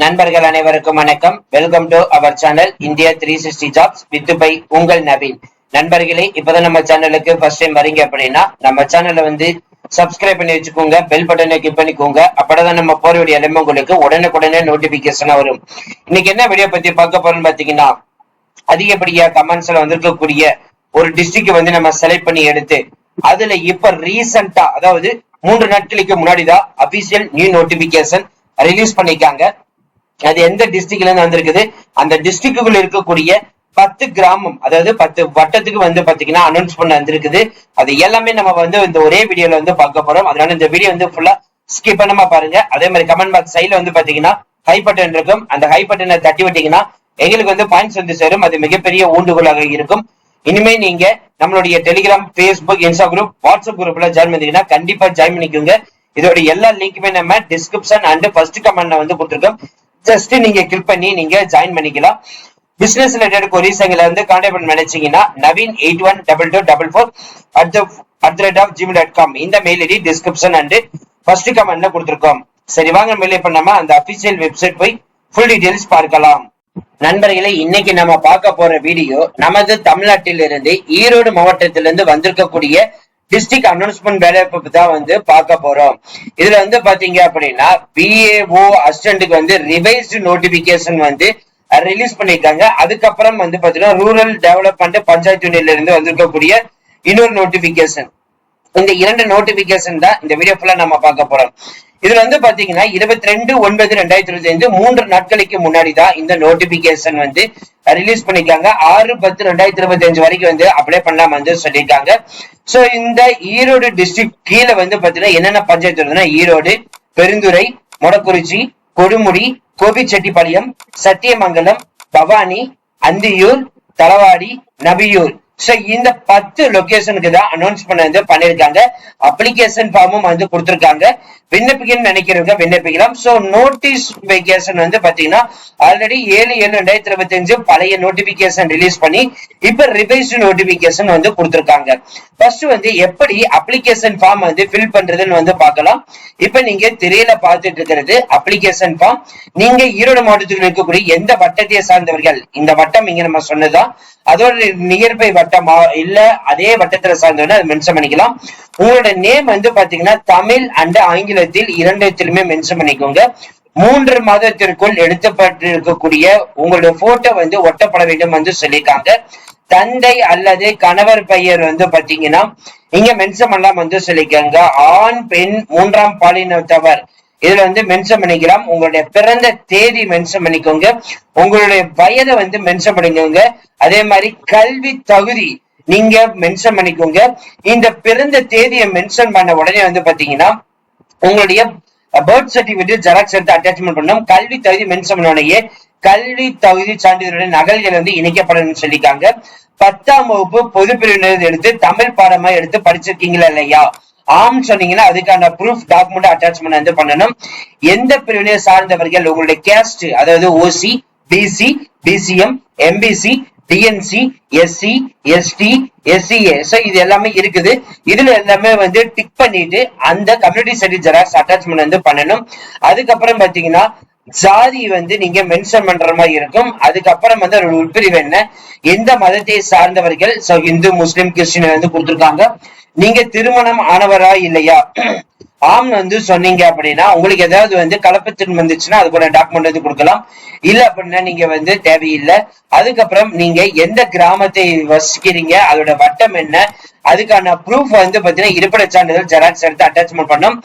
நண்பர்கள் அனைவருக்கும் வணக்கம். Welcome to our channel India three sixty jobs with by உங்கள் நவீன். நண்பர்களே இப்பதான் நம்ம சேனலுக்கு ஃபர்ஸ்ட் டைம் வரீங்க அப்படின்னா நம்ம சேனலை வந்து சப்ஸ்கிரைப் பண்ணி வச்சுக்கோங்க பெல் பட்டனை கிளிக் பண்ணிக்கோங்க. அப்பதான் நம்ம போற வீடியோ எல்லாமே உங்களுக்கு உடனுக்குடனே நோட்டிபிகேஷனா வரும். இன்னைக்கு என்ன வீடியோ பத்தி பார்க்க போறோம்னு பாத்தீங்கன்னா அதிகப்படியா கமெண்ட்ஸ்ல வந்திருக்கக்கூடிய ஒரு டிஸ்ட்ரிக்ட் வந்து நம்ம செலக்ட் பண்ணி எடுத்து அதுல இப்ப ரீசெண்டா அதாவது மூன்று நாட்களுக்கு முன்னாடி தான் அபிஷியல் நியூ நோட்டிபிகேஷன் ரிலீஸ் பண்ணிருக்காங்க அது எந்த டிஸ்ட்ரிக்ட்ல இருந்து வந்திருக்குது? அந்த டிஸ்ட்ரிக்டுக்குள்ள இருக்கக்கூடிய பத்து கிராமம் அதாவது பத்து வட்டத்துக்கு வந்து பாத்தீங்கன்னா அனௌன்ஸ் பண்ண வந்திருக்குது. அது எல்லாமே நம்ம வந்து இந்த ஒரே வீடியோல வந்து பார்க்க போறோம். அதனால இந்த வீடியோ வந்து ஃபுல்லா ஸ்கிப் பண்ணாம பாருங்க. அதே மாதிரி கமெண்ட் பாக்ஸ் சைட்ல வந்து பாத்தீங்கன்னா ஹை பட்டன் இருக்கும். அந்த ஹை பட்டனை தட்டி விட்டீங்கன்னா எங்களுக்கு வந்து பாயிண்ட்ஸ் வந்து சேரும். அது மிகப்பெரிய ஊண்டுகோலாக இருக்கும். இனிமே நீங்க நம்மளுடைய Telegram Facebook Insta group WhatsApp குரூப்ல ஜாயின் பண்ணீங்கன்னா கண்டிப்பா ஜாயின் பண்ணிக்கோங்க. இதோட எல்லா லிங்க்குமே நம்ம டிஸ்கிரிப்ஷன் அண்ட் ஃபர்ஸ்ட் கமெண்ட்ல வந்து கொடுத்துருக்கோம். ஜஸ்ட் நீங்க கிளிக் பண்ணி நீங்க ஜாயின் பண்ணிக்கலாம். பிசினஸ் ரிலேட்டட் கொரிஸ் எங்களை வந்து கான்டாக்ட் பண்ண நினைச்சீங்கன்னா Naveen eight one double two double four at at the rate of Gmail dot com இந்த mail ID description and first கமெண்ட்ல கொடுத்துருக்கோம். சரி வாங்க மெயில் நம்ம அந்த அபிஷியல் வெப்சைட் போய் ஃபுல் டீடைல்ஸ் பார்க்கலாம். நண்பர்களே இன்னைக்கு நம்ம பார்க்க போற வீடியோ நமது தமிழ்நாட்டிலிருந்து ஈரோடு மாவட்டத்திலிருந்து வந்திருக்கக்கூடிய டிஸ்ட்ரிக்ட் அனௌன்ஸ்மெண்ட் வேலைவாய்ப்பு தான் வந்து பார்க்க போறோம். இதுல வந்து பாத்தீங்க அப்படின்னா பிஏஓ அசிஸ்டன்ட்டுக்கு வந்து ரிவைஸ்டு நோட்டிபிகேஷன் வந்து ரிலீஸ் பண்ணிருக்காங்க அதுக்கப்புறம் வந்து பாத்தீங்கன்னா ரூரல் டெவலப்மெண்ட் பஞ்சாயத்து யூனியன்ல இருந்து வந்திருக்கக்கூடிய இன்னொரு நோட்டிபிகேஷன் இந்த இரண்டு நோட்டிபிகேஷன் தான் இந்த வீடியோ ஃபுல்லா நம்ம பார்க்க போறோம். இதுல வந்து பாத்தீங்கன்னா இருபத்தி ரெண்டு ஒன்பது ரெண்டாயிரத்தி இருபத்தி ஐந்து மூன்று நாட்களுக்கு முன்னாடி தான் இந்த நோட்டிபிகேஷன் வந்து ரிலீஸ் பண்ணிருக்காங்க ஆறு பத்து ரெண்டாயிரத்தி இருபத்தி அஞ்சு வரைக்கும் வந்து அப்ளை பண்ணலாம் வந்து சொல்லியிருக்காங்க. சோ இந்த ஈரோடு டிஸ்ட்ரிக்ட் கீழே வந்து பாத்தீங்கன்னா என்னென்ன பஞ்சாயத்து வருதுன்னா ஈரோடு பெருந்துறை மொடக்குறிச்சி கொடுமுடி கோபிச்செட்டிப்பாளையம் சத்தியமங்கலம் பவானி அந்தியூர் தளவாடி நபியூர். ஸோ இந்த பத்து லொகேஷனுக்கு தான் அனௌன்ஸ் பண்ண வந்து பண்ணிருக்காங்க அப்ளிகேஷன் ஃபார்மும் வந்து கொடுத்துருக்காங்க. விண்ணப்பிக்கணும்னு நினைக்கிறவங்க விண்ணப்பிக்கலாம். சோ நோட்டிஃபிகேஷன் வெகேஷன் வந்து பாத்தீங்கன்னா ஆல்ரெடி ஏழு ஏழு ரெண்டாயிரத்தி இருபத்தி அஞ்சு பழைய நோட்டிபிகேஷன் ரிலீஸ் பண்ணி இப்ப ரிவைஸ்டு நோட்டிபிகேஷன் வந்து கொடுத்துருக்காங்க. ஃபர்ஸ்ட் வந்து எப்படி அப்ளிகேஷன் ஃபார்ம் வந்து ஃபில் பண்றதுன்னு வந்து பார்க்கலாம். இப்ப நீங்க திரையில பார்த்துட்டு இருக்கிறது அப்ளிகேஷன் ஃபார்ம் நீங்க ஈரோடு மாவட்டத்தில் இருக்கக்கூடிய எந்த வட்டத்தை சார்ந்தவர்கள் இந்த வட்டம் இங்க நம்ம சொன்னதான் அதோட நியர்பை வட்டமா இல்ல அதே வட்டத்துல சார்ந்தவங்க அதை மென்ஷன் பண்ணிக்கலாம். உங்களோட நேம் வந்து பாத்தீங்கன்னா தமிழ் அண்ட் ஆங்கிலத்தில் இரண்டுத்திலுமே மென்ஷன் பண்ணிக்கோங்க. மூன்று மாதத்திற்குள் எடுக்கப்பட்டிருக்கக்கூடிய உங்களுடைய போட்டோ வந்து ஒட்டப்பட வேண்டும் வந்து சொல்லியிருக்காங்க. தந்தை அல்லது கணவர் பெயர் வந்து பாத்தீங்கன்னா இங்க மென்ஷன் பண்ணலாம் வந்து சொல்லிக்கோங்க ஆண் பெண் மூன்றாம் பாலினத்தவர். இதுல வந்து மென்ஷன் பண்ணிக்கலாம் உங்களுடைய பிறந்த தேதி மென்ஷன் பண்ணிக்கோங்க. உங்களுடைய வயதை வந்து மென்ஷன் பண்ணிக்கோங்க. அதே மாதிரி கல்வி தகுதி நீங்க மென்ஷன் பண்ணிக்கோங்க. இந்த பிறந்த தேதியை மென்ஷன் பண்ண உடனே வந்து பாத்தீங்கன்னா உங்களுடைய பர்த் சர்டிபிகேட் ஜெராக்ஸ் எடுத்து அட்டாச்மெண்ட் பண்ணணும். கல்வி தகுதி மென்ஷன் பண்ண உடனே கல்வி தகுதி சான்றிதழுடைய நகல்கள் வந்து இணைக்கப்படணும்னு சொல்லியிருக்காங்க. பத்தாம் வகுப்பு பொது பிரிவினர் எடுத்து தமிழ் பாடமா எடுத்து படிச்சிருக்கீங்களா இல்லையா? ஆம் சொன்னீங்கன்னா அதுக்கான ப்ரூஃப் டாக்குமெண்ட் அட்டாச்மெண்ட் வந்து பண்ணணும். எந்த பிரிவினை சார்ந்தவர்கள் உங்களுடைய கேஸ்ட் அதாவது OC BC BCM MBC DNC SC ST SCA so இது எல்லாமே இருக்குது. இதுல எல்லாமே வந்து டிக் பண்ணிட்டு அந்த கம்யூனிட்டி சர்டிஃபிகேட் ஜெராக்ஸ் அட்டாச்மெண்ட் வந்து பண்ணணும். அதுக்கப்புறம் பாத்தீங்கன்னா ஜாதி வந்து நீங்க மென்ஷன் பண்ற மாதிரி இருக்கும். அதுக்கப்புறம் வந்து ஒரு உட்பிரிவு என்ன? எந்த மதத்தை சார்ந்தவர்கள்? சோ இந்து முஸ்லிம் கிறிஸ்டின் வந்து கொடுத்துருக்காங்க. நீங்க திருமணம் ஆனவரா இல்லையா? ஆம் வந்து சொன்னீங்க அப்படின்னா உங்களுக்கு ஏதாவது வந்து கலப்பத்தின் வந்துச்சுன்னா அது கூட டாக்குமெண்ட் வந்து கொடுக்கலாம். இல்ல அப்படின்னா நீங்க வந்து தேவையில்லை. அதுக்கப்புறம் நீங்க எந்த கிராமத்தை வசிக்கிறீங்க? அதோட வட்டம் என்ன? அதுக்கான ப்ரூஃப் வந்து பாத்தீங்கன்னா இருப்பிட சான்றிதழ் ஜெராக்ஸ் எடுத்து அட்டாச்மெண்ட் பண்ணும்.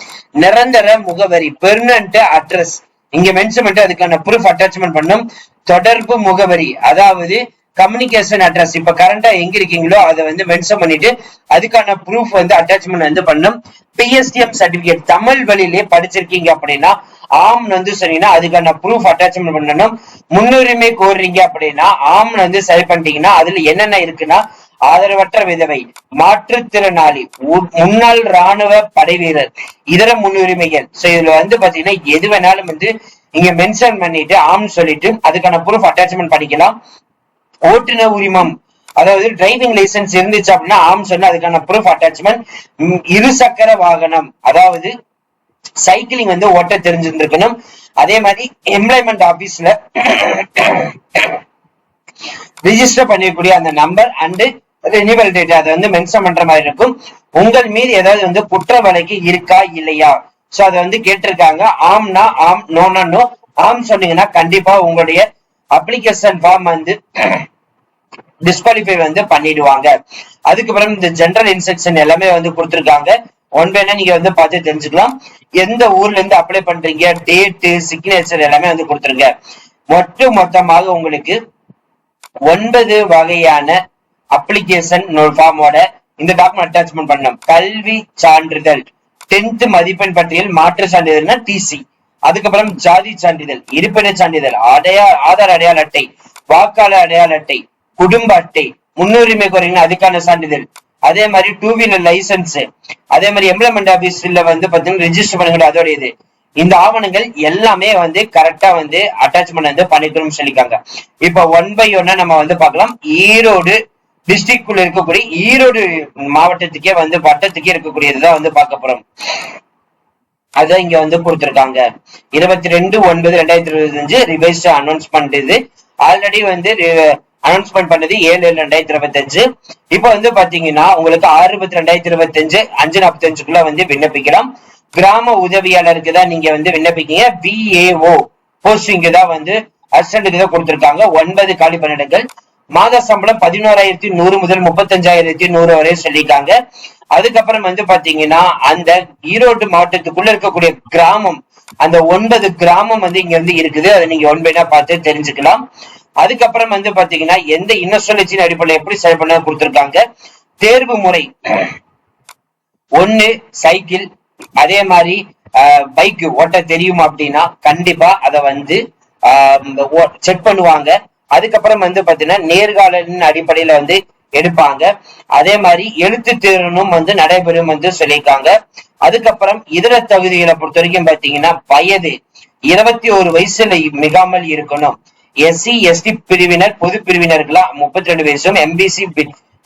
நிரந்தர முகவரி பெர்மனன்ட் அட்ரஸ் இங்க மென்ஷன் பண்ணிட்டு அதுக்கான ப்ரூஃப் அட்டாச்மெண்ட் பண்ணும். தொடர்பு முகவரி அதாவது கம்யூனிகேஷன் அட்ரஸ் இப்ப கரண்டா எங்க இருக்கீங்களோ அதை வந்து மென்ஷன் பண்ணிட்டு அதுக்கான ப்ரூஃப் வந்து அட்டாச்மெண்ட் வந்து பண்ணும். பிஎஸ்டிஎம் சர்டிபிகேட் தமிழ் வழியிலே படிச்சிருக்கீங்க அப்படின்னா ஆம் வந்து சொன்னீங்கன்னா அதுக்கான ப்ரூஃப் அட்டாச்மெண்ட் பண்ணணும். முன்னுரிமை கோர்றீங்க அப்படின்னா ஆம் வந்து சரி பண்ணிட்டீங்கன்னா அதுல என்னென்ன இருக்குன்னா ஆதரவற்ற விதவை மாற்றுத்திறனாளி முன்னாள் ராணுவ படை வீரர் இதர முன்னுரிமைகள். சோ இதுல வந்து பாத்தீங்கன்னா எது வேணாலும் வந்து இங்க மென்ஷன் பண்ணிட்டு ஆம் சொல்லிட்டு அதுக்கான ப்ரூஃப் அட்டாச்மெண்ட் பண்ணிக்கலாம். ஓட்டுநர் உரிமம் அதாவது டிரைவிங் லைசன்ஸ் இருந்துச்சு அப்படின்னா ஆம் சொன்னா அதுக்கான ப்ரூஃப் அட்டாச்மெண்ட் இருசக்கர வாகனம் அதாவது சைக்கிளிங் வந்து ஓட்ட தெரிஞ்சிருந்திருக்கணும். அதே மாதிரி எம்ப்ளாய்மெண்ட் ஆபீஸ்ல ரிஜிஸ்டர் பண்ணிருக்கூடிய அந்த நம்பர் அண்டு ரினியூவல் டேட் அதை வந்து மென்ஷன் பண்ற மாதிரி இருக்கும். உங்கள் மீது ஏதாவது வந்து குற்ற வழக்கு இருக்கா இல்லையா? சோ அதை வந்து கேட்டிருக்காங்க. ஆம்னா ஆம் நோனா நோ. ஆம் சொன்னீங்கன்னா கண்டிப்பா உங்களுடைய அப்ளிகேஷன் ஃபார்ம் வந்து டிஸ்குவாலிஃபை வந்து பண்ணிடுவாங்க. அதுக்கப்புறம் இந்த ஜென்ரல் இன்ஸ்ட்ரக்ஷன் எல்லாமே வந்து கொடுத்துருக்காங்க. ஒன் பை நீங்க வந்து பார்த்து தெரிஞ்சுக்கலாம். எந்த ஊர்ல இருந்து அப்ளை பண்றீங்க? டேட்டு சிக்னேச்சர் எல்லாமே வந்து கொடுத்துருங்க. மொட்டு மொத்தமாக உங்களுக்கு ஒன்பது வகையான அப்ளிகேஷன் ஃபார்மோட இந்த டாக்குமெண்ட் அட்டாச்மெண்ட் பண்ணோம் கல்வி சான்றிதழ். டென்த் மதிப்பெண் பட்டியல் மாற்று சான்றிதழ்னா டிசி அதுக்கப்புறம் ஜாதி சான்றிதழ் இருப்பிட சான்றிதழ் அடையா ஆதார் அடையாள அட்டை வாக்காளர் அடையாள அட்டை குடும்ப அட்டை முன்னுரிமை குறைங்க அதுக்கான சான்றிதழ். அதே மாதிரி டூ வீலர் லைசன்ஸ் அதே மாதிரி எம்ப்ளாய்மெண்ட் ஆபீஸ்ல வந்து பாத்தீங்கன்னா ரெஜிஸ்டர் பண்ணுங்க அதோட இது. இந்த ஆவணங்கள் எல்லாமே வந்து கரெக்டா வந்து அட்டாச்மெண்ட் வந்து பண்ணிக்கணும்னு சொல்லிக்காங்க இப்ப ஒன் பை ஒன்னா நம்ம வந்து பார்க்கலாம். ஈரோடு டிஸ்ட்ரிக்ட்குள்ள இருக்கக்கூடிய ஈரோடு மாவட்டத்துக்கே வந்து வட்டத்துக்கே இருக்கக்கூடியதுதான் வந்து பார்க்க போறோம். அதான் இங்க வந்து கொடுத்துருக்காங்க. இருபத்தி ரெண்டு ஒன்பது ரெண்டாயிரத்தி இருபத்தி அஞ்சு ரிவைஸ் அனௌன்ஸ்மெண்ட் இது. ஆல்ரெடி வந்து அனௌன்ஸ்மெண்ட் பண்ணது ஏழு ஏழு ரெண்டாயிரத்தி இருபத்தி அஞ்சு இப்போ வந்து பாத்தீங்கன்னா உங்களுக்கு ஆறு இருபத்தி ரெண்டாயிரத்தி இருபத்தி அஞ்சு அஞ்சு நாற்பத்தி அஞ்சுக்குள்ள வந்து விண்ணப்பிக்கலாம். கிராம உதவியாளருக்கு தான் நீங்க வந்து விண்ணப்பிக்கீங்க. பிஏஓ போஸ்டிங்கு தான் வந்து அசிஸ்டன்ட்டுக்கு தான் கொடுத்துருக்காங்க. ஒன்பது காலி பணியிடங்கள். மாத சம்பளம் பதினோராயிரத்தி நூறு முதல் முப்பத்தஞ்சாயிரத்தி நூறு வரை சொல்லியிருக்காங்க அதுக்கப்புறம் வந்து பாத்தீங்கன்னா அந்த ஈரோடு மாவட்டத்துக்குள்ள இருக்கக்கூடிய கிராமம் அந்த ஒன்பது கிராமம் வந்து இங்க வந்து இருக்குது. அதை நீங்க ஒன்பதா பார்த்து தெரிஞ்சுக்கலாம். அதுக்கப்புறம் வந்து பாத்தீங்கன்னா எந்த இன்னசொலிச்சின் அடிப்படையில் எப்படி செயல்பட கொடுத்திருக்காங்க? தேர்வு முறை. ஒண்ணு சைக்கிள். அதே மாதிரி பைக் ஓட்ட தெரியும் அப்படின்னா கண்டிப்பா அதை வந்து செக் பண்ணுவாங்க. அதுக்கப்புறம் வந்து பாத்தீங்கன்னா நேர்காணலின் அடிப்படையில வந்து எடுப்பாங்க. அதே மாதிரி எழுத்து தேர்வும் வந்து நடைபெறும் வந்து சொல்லியிருக்காங்க. அதுக்கப்புறம் இதர தகுதிகளை பொறுத்த வரைக்கும் பாத்தீங்கன்னா வயது இருபத்தி ஒரு வயசுல மிகாமல் இருக்கணும். எஸ்சி எஸ்டி பிரிவினர் பொது பிரிவினர்களா முப்பத்தி ரெண்டு வயசும் எம்பிசி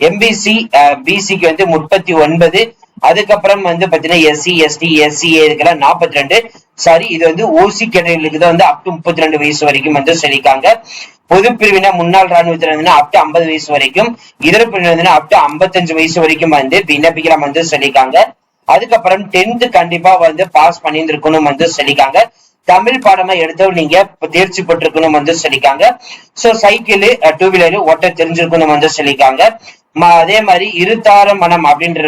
எம்பிசி பிசிக்கு வந்து முப்பத்தி ஒன்பது அதுக்கப்புறம் வந்து பாத்தீங்கன்னா எஸ்சி எஸ்டி எஸ்சிஏ இதுக்கெல்லாம் நாற்பத்தி ரெண்டு சாரி இது வந்து ஓசி கேட்டகரிகளுக்கு தான் வந்து அப் டு முப்பத்தி ரெண்டு வயசு வரைக்கும் வந்து சொல்லியிருக்காங்க பொது பிரிவினா முன்னாள் ராணுவத்தினர் அப் டு ஐம்பது வயசு வரைக்கும். இதர பிரிவினர் அப் டு ஐம்பத்தஞ்சு வயசு வரைக்கும் வந்து விண்ணப்பிக்கலாம் வந்து சொல்லியிருக்காங்க அதுக்கப்புறம் டென்த் கண்டிப்பா வந்து பாஸ் பண்ணியிருந்திருக்கணும் வந்து சொல்லியிருக்காங்க தமிழ் பாடமா எடுத்தவங்க நீங்க தேர்ச்சி பெற்றிருக்கணும் வந்து சொல்லியிருக்காங்க சோ சைக்கிள் டூ வீலர் ஓட்ட தெரிஞ்சிருக்கணும் வந்து சொல்லியிருக்காங்க அதே மாதிரி இருதார மனம் அப்படின்ற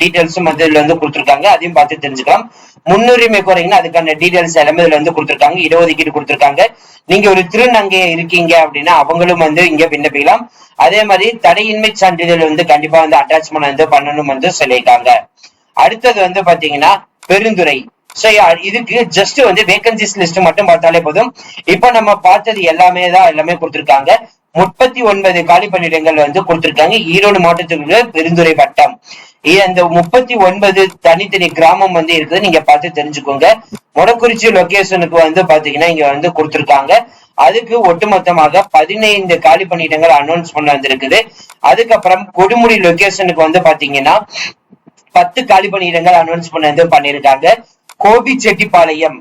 டீட்டெயில்ஸும் வந்து இதுல வந்து கொடுத்துருக்காங்க. அதையும் பார்த்து தெரிஞ்சுக்கலாம். முன்னுரிமை குறைங்கன்னா அதுக்கான டீட்டெயில்ஸ் எல்லாமே இதுல வந்து கொடுத்துருக்காங்க. இடஒதுக்கீடு கொடுத்துருக்காங்க. நீங்க ஒரு திருநங்கை இருக்கீங்க அப்படின்னா அவங்களும் வந்து இங்க விண்ணப்பிக்கலாம். அதே மாதிரி தடையின்மை சான்றிதழ் வந்து கண்டிப்பா வந்து அட்டாச்மெண்ட் வந்து பண்ணணும் வந்து சொல்லியிருக்காங்க. அடுத்தது வந்து பாத்தீங்கன்னா பெருந்துறை. சோ இதுக்கு ஜஸ்ட் வந்து வேகன்சிஸ் லிஸ்ட் மட்டும் பார்த்தாலே போதும். இப்ப நம்ம பார்த்தது எல்லாமே தான் எல்லாமே கொடுத்துருக்காங்க. முப்பத்தி ஒன்பது காலி பணியிடங்கள் வந்து கொடுத்திருக்காங்க. ஈரோடு மாவட்டத்துக்குள்ள பெருந்துறை வட்டம். அந்த முப்பத்தி ஒன்பது தனித்தனி கிராமம் வந்து இருக்குது. நீங்க பார்த்து தெரிஞ்சுக்கோங்க. மொடக்குறிச்சி லொகேஷனுக்கு வந்து பாத்தீங்கன்னா இங்க வந்து கொடுத்திருக்காங்க. அதுக்கு ஒட்டுமொத்தமாக பதினைந்து காலி பணியிடங்கள் அனௌன்ஸ் பண்ண வந்திருக்குது. அதுக்கப்புறம் கொடுமுடி லொகேஷனுக்கு வந்து பாத்தீங்கன்னா பத்து காலி பணியிடங்கள் அனௌன்ஸ் பண்ண வந்து பண்ணியிருக்காங்க. கோபி செட்டிப்பாளையம்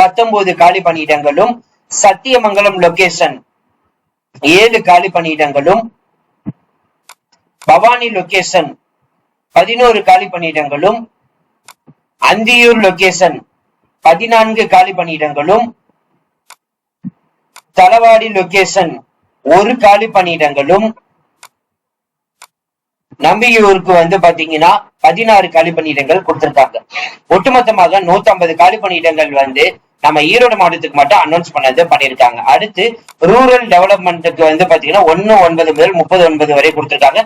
பத்தொன்பது காலி பணியிடங்களும் சத்தியமங்கலம் லொகேஷன் ஏழு காலி பணியிடங்களும் பவானி லொகேஷன் பதினோரு காலி பணியிடங்களும் அந்தியூர் லொகேஷன் பதினான்கு காலி பணியிடங்களும் தலவாடி லொகேஷன் ஒரு காலி பணியிடங்களும் நம்பியூருக்கு வந்து பாத்தீங்கன்னா பதினாறு காலி பணியிடங்கள் கொடுத்திருக்காங்க. ஒட்டுமொத்தமாக நூத்தி ஐம்பது காலி பணியிடங்கள் வந்து நம்ம ஈரோடு மாவட்டத்துக்கு மட்டும் அனௌன்ஸ் பண்ணது பண்ணியிருக்காங்க. அடுத்து ரூரல் டெவலப்மெண்ட்டுக்கு வந்து பாத்தீங்கன்னா ஒன்னு ஒன்பது முதல் முப்பது ஒன்பது வரை கொடுத்திருக்காங்க.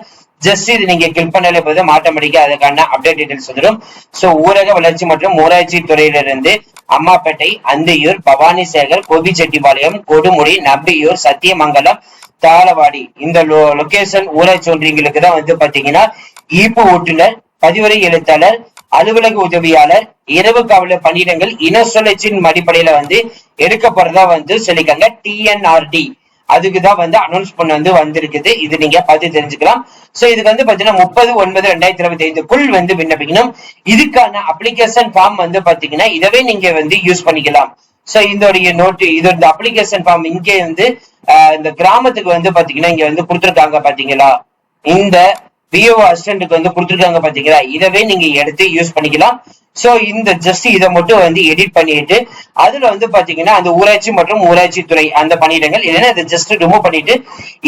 ஜஸ்ட் இது நீங்க கிளிக் பண்ணாலே போதும். ஆட்டோமேட்டிக்கா அதுக்கான அப்டேட் டீடைல்ஸ் வந்துடும். சோ ஊரக வளர்ச்சி மற்றும் ஊராட்சி துறையிலிருந்து அம்மாப்பேட்டை அந்தியூர் பவானி சேகர் கோபிச்செட்டிப்பாளையம் கொடுமுடி நம்பியூர் சத்தியமங்கலம் தாளவாடி இந்த லொகேஷன் ஊராட்சி ஒன்றியங்களுக்கு தான் வந்து பாத்தீங்கன்னா ஈப்பு ஓட்டுநர் பதிவுரை எழுத்தாளர் அலுவலக உதவியாளர் இரவு காவலர் பணியிடங்கள் இனசொலச்சின் அடிப்படையில வந்து எடுக்கப்படுறதா வந்து சொல்லிக்காங்க டிஎன்ஆர்டி அதுக்கு தான் வந்து பண்ண வந்து வந்திருக்குது. இது நீங்க பார்த்து தெரிஞ்சுக்கலாம். சோ இதுக்கு வந்து பாத்தீங்கன்னா முப்பது ஒன்பது ரெண்டாயிரத்தி இருபத்தி ஐந்துக்குள் வந்து விண்ணப்பிக்கணும். இதுக்கான அப்ளிகேஷன் ஃபார்ம் வந்து பாத்தீங்கன்னா இதவே நீங்க வந்து யூஸ் பண்ணிக்கலாம். சோ இதோடைய நோட்டு இது இந்த அப்ளிகேஷன் ஃபார்ம் இங்கே வந்து ஆஹ், இந்த கிராமத்துக்கு வந்து பாத்தீங்கன்னா இங்க வந்து கொடுத்துருக்காங்க பாத்தீங்களா? இந்த விஓ அசிஸ்டன்ட்டுக்கு வந்து கொடுத்துருக்காங்க பாத்தீங்களா? இதவே நீங்க எடுத்து யூஸ் பண்ணிக்கலாம். சோ இந்த ஜஸ்ட் இதை மட்டும் வந்து எடிட் பண்ணிட்டு அதுல வந்து பாத்தீங்கன்னா அந்த ஊராட்சி மற்றும் ஊராட்சி துறை அந்த பணியிடங்கள் இல்லைன்னா இதை ஜஸ்ட் ரிமூவ் பண்ணிட்டு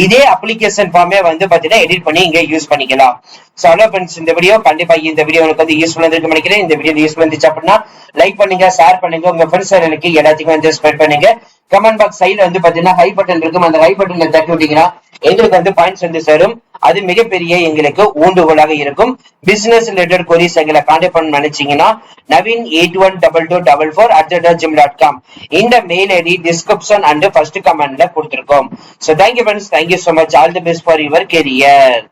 இதே அப்ளிகேஷன் ஃபார்மே வந்து பாத்தீங்கன்னா எடிட் பண்ணி இங்க யூஸ் பண்ணிக்கலாம். சோ அவ்வளோ ஃப்ரெண்ட்ஸ் இந்த வீடியோ கண்டிப்பா இந்த வீடியோ உங்களுக்கு வந்து யூஸ்ஃபுல் இருக்கு நினைக்கிறேன். இந்த வீடியோ யூஸ்ஃபுல் இருந்துச்சு அப்படின்னா லைக் பண்ணுங்க ஷேர் பண்ணுங்க உங்க ஃப்ரெண்ட்ஸ் எனக்கு எல்லாத்துக்கும் வந்து ஸ்ப்ரெட் பண்ணுங்க. கமெண்ட் பாக்ஸ் சைடுல வந்து பாத்தீங்கன்னா ஹை பட்டன் இருக்கும். அந்த ஹை பட்டன்ல தட்டி விட்டீங்கன்னா எங்களுக்கு வந்து பாயிண்ட்ஸ் வந்து சேரும். அது மிகப்பெரிய எங்களுக்கு ஊண்டுகோலாக இருக்கும். பிசினஸ் ரிலேட்டட் கொரிஸ் எங்களை கான்டாக்ட் பண்ண நினைச்சீங்கன்னா Naveen eight one double two double four at gym dot com இந்த mail ID description and first கமெண்ட்ல கொடுத்துருக்கோம். So thank you friends thank you so much all the best for your career